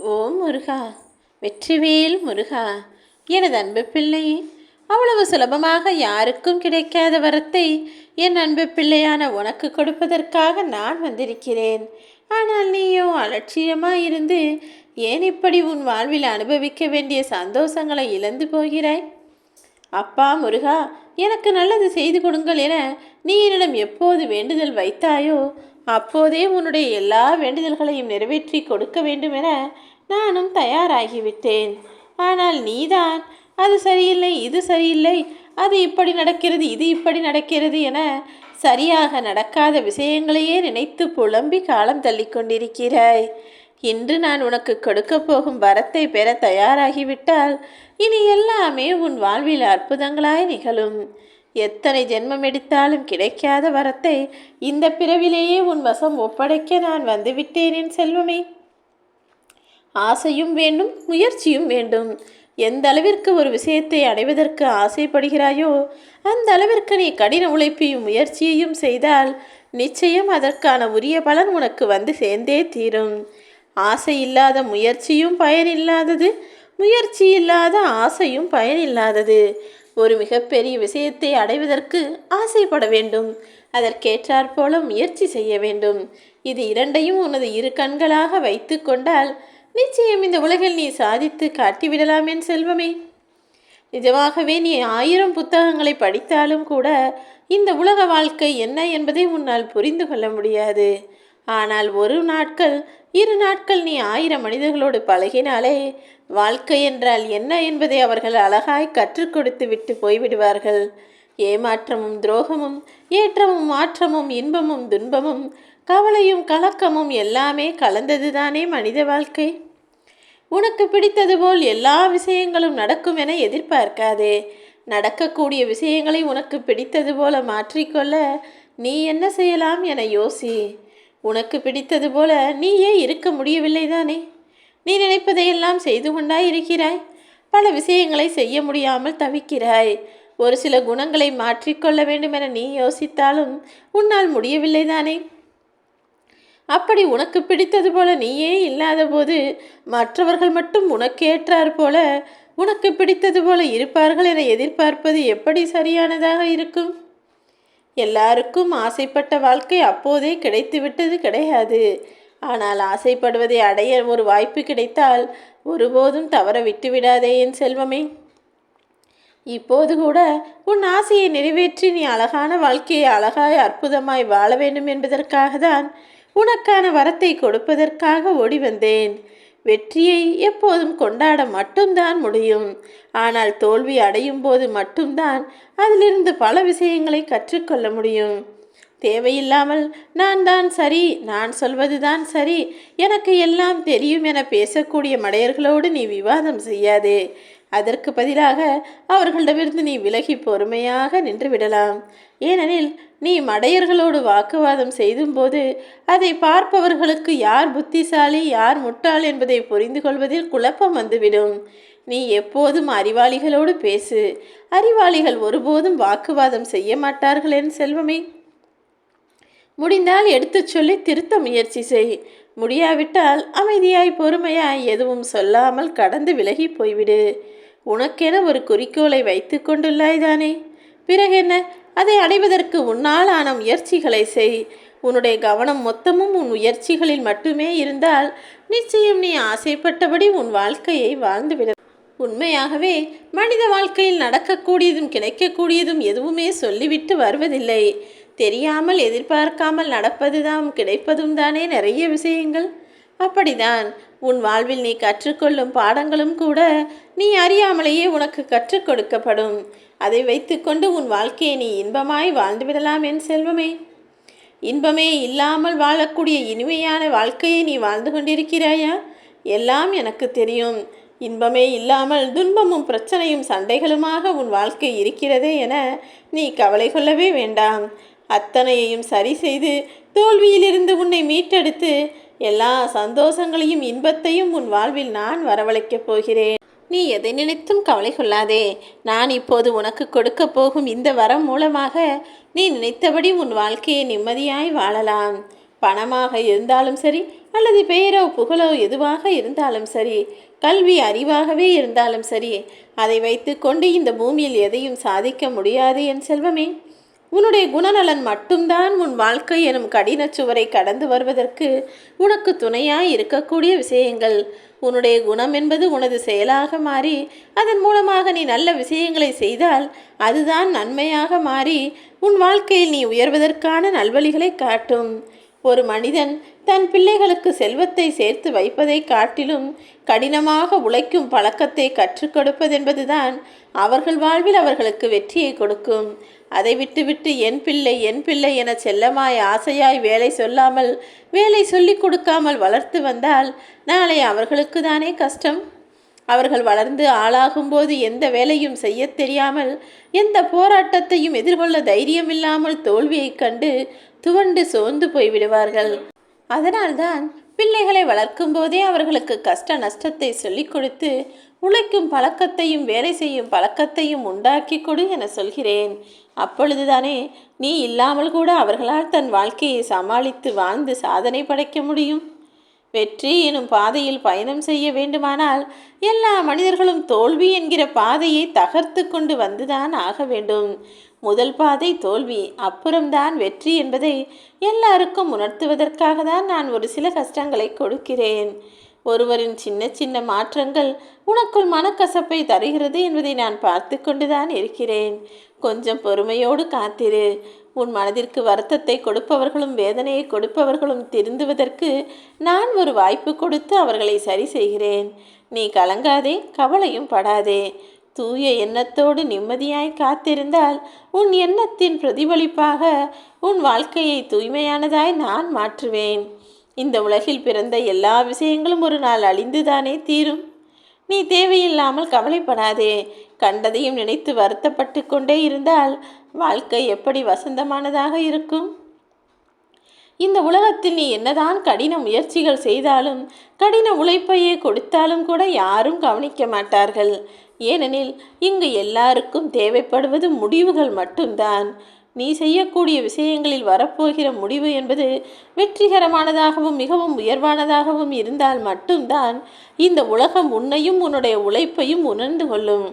ஓம் முருகா வெற்றிவேல் முருகா எனது அன்பு பிள்ளை அவ்வளவு சுலபமாக யாருக்கும் கிடைக்காத வரத்தை என் அன்பு பிள்ளையான உனக்கு கொடுப்பதற்காக நான் வந்திருக்கிறேன். ஆனால் நீயோ அலட்சியமாக இருந்து ஏன் இப்படி உன் வாழ்வில் அனுபவிக்க வேண்டிய சந்தோஷங்களை இழந்து போகிறாய்? அப்பா முருகா எனக்கு நல்லது செய்து கொடுங்கள் என நீ என்னிடம் எப்போது வேண்டுதல் வைத்தாயோ அப்போதே உன்னுடைய எல்லா வேண்டுதல்களையும் நிறைவேற்றி கொடுக்க வேண்டுமென நானும் தயாராகிவிட்டேன். ஆனால் நீதான் அது சரியில்லை இது சரியில்லை அது இப்படி நடக்கிறது இது இப்படி நடக்கிறது என சரியாக நடக்காத விஷயங்களையே நினைத்து புலம்பி காலம் தள்ளிக் கொண்டிருக்கிறாய். இன்று நான் உனக்கு கொடுக்கப் போகும் வரத்தை பெற தயாராகிவிட்டால் இனி எல்லாமே உன் வாழ்வில் அற்புதங்களாய் நிகழும். எத்தனை ஜென்மம் எடுத்தாலும் கிடைக்காத வரத்தை இந்த பிறவிலேயே உன் வசம் ஒப்படைக்க நான் வந்துவிட்டேன் என் செல்வமே. ஆசையும் வேண்டும் முயற்சியும் வேண்டும். எந்த அளவிற்கு ஒரு விஷயத்தை அடைவதற்கு ஆசைப்படுகிறாயோ அந்த அளவிற்கு நீ கடின உழைப்பையும் முயற்சியையும் செய்தால் நிச்சயம் அதற்கான உரிய பலன் உனக்கு வந்து சேர்ந்தே தீரும். ஆசை இல்லாத முயற்சியும் பயனில்லாதது முயற்சி இல்லாத ஆசையும் பயனில்லாதது. ஒரு மிகப்பெரிய விஷயத்தை அடைவதற்கு ஆசைப்பட வேண்டும். அதற்கேற்றாற் போல முயற்சி செய்ய வேண்டும். இது இரண்டையும் உனது இரு கண்களாக வைத்து கொண்டால் நிச்சயம் இந்த உலகில் நீ சாதித்து காட்டிவிடலாம் என் செல்வமே. நிஜமாகவே நீ ஆயிரம் புத்தகங்களை படித்தாலும் கூட இந்த உலக வாழ்க்கை என்ன என்பதை உன்னால் புரிந்து கொள்ள முடியாது. ஆனால் ஒரு நாட்கள் இரு நாட்கள் நீ ஆயிரம் மனிதர்களோடு பழகினாலே வாழ்க்கை என்றால் என்ன என்பதை அவர்கள் அழகாய் கற்றுக் கொடுத்து விட்டு போய்விடுவார்கள். ஏமாற்றமும் துரோகமும் ஏற்றமும் மாற்றமும் இன்பமும் துன்பமும் கவலையும் கலக்கமும் எல்லாமே கலந்ததுதானே மனித வாழ்க்கை? உனக்கு பிடித்தது போல் எல்லா விஷயங்களும் நடக்கும் என எதிர்பார்க்காதே. நடக்கக்கூடிய விஷயங்களை உனக்கு பிடித்தது போல மாற்றிக்கொள்ள நீ என்ன செய்யலாம் என யோசி. உனக்கு பிடித்தது போல நீயே இருக்க முடியவில்லை தானே நீ நினைப்பதையெல்லாம் செய்து கொண்டாய் இருக்கிறாய் பல விஷயங்களை செய்ய முடியாமல் தவிக்கிறாய். ஒரு சில குணங்களை மாற்றிக்கொள்ள வேண்டும் என நீ யோசித்தாலும் உன்னால் முடியவில்லை தானே அப்படி உனக்கு பிடித்தது போல நீயே இல்லாத போது மற்றவர்கள் மட்டும் உனக்கேற்றார் போல உனக்கு பிடித்தது போல இருப்பார்கள் என எதிர்பார்ப்பது எப்படி சரியானதாக இருக்கும்? எல்லாருக்கும் ஆசைப்பட்ட வாழ்க்கை அப்போதே கிடைத்துவிட்டது கிடையாது. ஆனால் ஆசைப்படுவதை அடைய ஒரு வாய்ப்பு கிடைத்தால் ஒருபோதும் தவற விட்டுவிடாதே என் செல்வமே. இப்போது கூட உன் ஆசையை நிறைவேற்றி நீ அழகான வாழ்க்கையை அழகாய் அற்புதமாய் வாழ வேண்டும் என்பதற்காக தான் உனக்கான வரத்தை கொடுப்பதற்காக ஓடி வந்தேன். வெற்றியை எப்போதும் கொண்டாட மட்டும்தான் முடியும். ஆனால் தோல்வி அடையும் போது மட்டும்தான் அதிலிருந்து பல விஷயங்களை கற்றுக்கொள்ள முடியும். தேவையில்லாமல் நான் தான் சரி நான் சொல்வதுதான் சரி எனக்கு எல்லாம் தெரியும் என பேசக்கூடிய மடையர்களோடு நீ விவாதம் செய்யாதே. அதற்கு பதிலாக அவர்களிடமிருந்து நீ விலகி பொறுமையாக நின்று விடலாம். ஏனெனில் நீ மடையர்களோடு வாக்குவாதம் செய்தும்போது அதை பார்ப்பவர்களுக்கு யார் புத்திசாலி யார் முட்டாள் என்பதை புரிந்து கொள்வதில் குழப்பம் வந்துவிடும். நீ எப்போதும் அறிவாளிகளோடு பேசு. அறிவாளிகள் ஒருபோதும் வாக்குவாதம் செய்ய மாட்டார்கள் என் செல்வமே. முடிந்தால் எடுத்துச் சொல்லி திருத்த முயற்சி செய். முடியாவிட்டால் அமைதியாய் பொறுமையாய் எதுவும் சொல்லாமல் கடந்து விலகி போய்விடு. உனக்கென ஒரு குறிக்கோளை வைத்து கொண்டுள்ளாய்தானே பிறகென்ன? பிறகு என்ன அதை அடைவதற்கு உன்னால் ஆன முயற்சிகளை செய். உன்னுடைய கவனம் மொத்தமும் உன் முயற்சிகளில் மட்டுமே இருந்தால் நிச்சயம் நீ ஆசைப்பட்டபடி உன் வாழ்க்கையை வாழ்ந்துவிட உண்மையாகவே மனித வாழ்க்கையில் நடக்கக்கூடியதும் கிடைக்கக்கூடியதும் எதுவுமே சொல்லிவிட்டு வருவதில்லை. தெரியாமல் எதிர்பார்க்காமல் நடப்பதுதான் கிடைப்பதும் தானே நிறைய விஷயங்கள். அப்படிதான். உன் வாழ்வில் நீ கற்றுக்கொள்ளும் பாடங்களும் கூட நீ அறியாமலேயே உனக்கு கற்றுக் கொடுக்கப்படும். அதை வைத்துக்கொண்டு உன் வாழ்க்கையை நீ இன்பமாய் வாழ்ந்துவிடலாம் என் செல்வமே. இன்பமே இல்லாமல் வாழக்கூடிய இனிமையான வாழ்க்கையை நீ வாழ்ந்து கொண்டிருக்கிறாயா? எல்லாம் எனக்கு தெரியும். இன்பமே இல்லாமல் துன்பமும் பிரச்சனையும் சண்டைகளுமாக உன் வாழ்க்கை இருக்கிறதே என நீ கவலை கொள்ளவே வேண்டாம். அத்தனையையும் சரி செய்து தோல்வியிலிருந்து உன்னை மீட்டெடுத்து எல்லா சந்தோஷங்களையும் இன்பத்தையும் உன் வாழ்வில் நான் வரவழைக்கப் போகிறேன். நீ எதை நினைத்தும் கவலை கொள்ளாதே. நான் இப்போது உனக்கு கொடுக்க போகும் இந்த வரம் மூலமாக நீ நினைத்தபடி உன் வாழ்க்கையை நிம்மதியாய் வாழலாம். பணமாக இருந்தாலும் சரி அல்லது பெயரோ புகழோ எதுவாக இருந்தாலும் சரி கல்வி அறிவாகவே இருந்தாலும் சரி அதை வைத்துக்கொண்டு இந்த பூமியில் எதையும் சாதிக்க முடியாது என் செல்வமே. உன்னுடைய குணநலன் மட்டும்தான் உன் வாழ்க்கை எனும் கடினச் சுவரை கடந்து வருவதற்கு உனக்கு துணையாய் இருக்கக்கூடிய விஷயங்கள். உன்னுடைய குணம் என்பது உனது செயலாக மாறி அதன் மூலமாக நீ நல்ல விஷயங்களை செய்தால் அதுதான் நன்மையாக மாறி உன் வாழ்க்கையில் நீ உயர்வதற்கான நல்வழிகளை காட்டும். ஒரு மனிதன் தன் பிள்ளைகளுக்கு செல்வத்தை சேர்த்து வைப்பதை காட்டிலும் கடினமாக உழைக்கும் பழக்கத்தை கற்றுக் கொடுப்பதென்பதுதான் அவர்கள் வாழ்வில் அவர்களுக்கு வெற்றியை கொடுக்கும். அதை விட்டுவிட்டு என் பிள்ளை என் பிள்ளை என செல்லமாய் ஆசையாய் வேலை சொல்லாமல் வேலை சொல்லிக் கொடுக்காமல் வளர்த்து வந்தால் நாளை அவர்களுக்கு தானே கஷ்டம்? அவர்கள் வளர்ந்து ஆளாகும்போது எந்த வேலையும் செய்யத் தெரியாமல் எந்த போராட்டத்தையும் எதிர்கொள்ள தைரியமில்லாமல் தோல்வியைக் கண்டு துவண்டு சோர்ந்து போய்விடுவார்கள் அதனால்தான் பிள்ளைகளை வளர்க்கும் போதே அவர்களுக்கு கஷ்ட நஷ்டத்தை சொல்லிக் கொடுத்து உழைக்கும் பழக்கத்தையும் வேலை செய்யும் பழக்கத்தையும் உண்டாக்கி கொடு என சொல்கிறேன். அப்பொழுதுதானே நீ இல்லாமல் கூட அவர்களால் தன் வாழ்க்கையை சமாளித்து வாழ்ந்து சாதனை படைக்க முடியும்? வெற்றி எனும் பாதையில் பயணம் செய்ய வேண்டுமானால் எல்லா மனிதர்களும் தோல்வி என்கிற பாதையை தகர்த்து கொண்டு வந்துதான் ஆக வேண்டும். முதல் பாதை தோல்வி அப்புறம்தான் வெற்றி என்பதை எல்லாருக்கும் உணர்த்துவதற்காக தான் நான் ஒரு சில கஷ்டங்களை கொடுக்கிறேன். ஒருவரின் சின்ன சின்ன மாற்றங்கள் உனக்குள் மனக்கசப்பை தருகிறது என்பதை நான் பார்த்து கொண்டுதான் இருக்கிறேன். கொஞ்சம் பொறுமையோடு காத்திரு. உன் மனதிற்கு வருத்தத்தை கொடுப்பவர்களும் வேதனையை கொடுப்பவர்களும் திருந்துவதற்கு நான் ஒரு வாய்ப்பு கொடுத்து அவர்களை சரி செய்கிறேன். நீ கலங்காதே கவலையும் படாதே. தூய எண்ணத்தோடு நிம்மதியாய் காத்திருந்தால் உன் எண்ணத்தின் பிரதிபலிப்பாக உன் வாழ்க்கையை தூய்மையானதாய் நான் மாற்றுவேன். இந்த உலகில் பிறந்த எல்லா விஷயங்களும் ஒரு நாள் அழிந்துதானே தீரும். நீ தேவையில்லாமல் கவலைப்படாதே. கண்டதையும் நினைத்து வருத்தப்பட்டு கொண்டே இருந்தால் வாழ்க்கை எப்படி வசந்தமானதாக இருக்கும்? இந்த உலகத்தில் நீ என்னதான் கடின முயற்சிகள் செய்தாலும் கடின உழைப்பையே கொடுத்தாலும் கூட யாரும் கவனிக்க மாட்டார்கள். ஏனெனில் இங்கு எல்லாருக்கும் தேவைப்படுவது முடிவுகள் மட்டும்தான். நீ செய்யக்கூடிய விஷயங்களில் வரப்போகிற முடிவு என்பது வெற்றிகரமானதாகவும் மிகவும் உயர்வானதாகவும் இருந்தால் மட்டும்தான் இந்த உலகம் உன்னையும் உன்னுடைய உழைப்பையும் உணர்ந்து கொள்ளும்.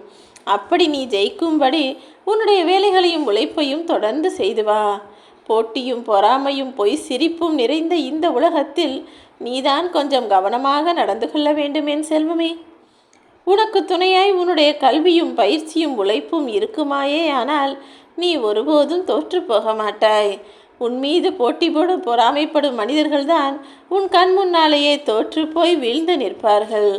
அப்படி நீ ஜெயிக்கும்படி உன்னுடைய வேலைகளையும் உழைப்பையும் தொடர்ந்து செய்து வா. போட்டியும் பொறாமையும் பொய் சிரிப்பும் நிறைந்த இந்த உலகத்தில் நீதான் கொஞ்சம் கவனமாக நடந்து கொள்ள வேண்டும் என் செல்வமே. உனக்கு துணையாய் உன்னுடைய கல்வியும் பயிற்சியும் உழைப்பும் இருக்குமாயே ஆனால் நீ ஒருபோதும் தோற்று போக மாட்டாய். உன் மீது போட்டி போடும் பொறாமைப்படும் மனிதர்கள்தான் உன் கண் முன்னாலேயே தோற்று போய் வீழ்ந்து நிற்பார்கள்.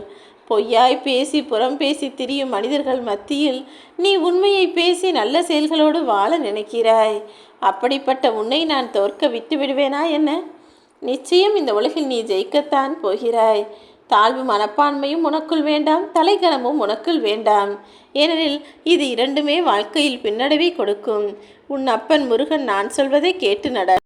பொய்யாய் பேசி புறம் பேசி திரியும் மனிதர்கள் மத்தியில் நீ உண்மையை பேசி நல்ல செயல்களோடு வாழ நினைக்கிறாய். அப்படிப்பட்ட உன்னை நான் தோற்க விட்டு விடுவேனா என்ன? நிச்சயம் இந்த உலகில் நீ ஜெயிக்கத்தான் போகிறாய். தாழ்வு மனப்பான்மையும் உனக்குள் வேண்டாம் தலைகனமும் உனக்குள் வேண்டாம். ஏனெனில் இது இரண்டுமே வாழ்க்கையில் பின்னடைவை கொடுக்கும். உன் அப்பன் முருகன் நான் சொல்வதை கேட்டு நட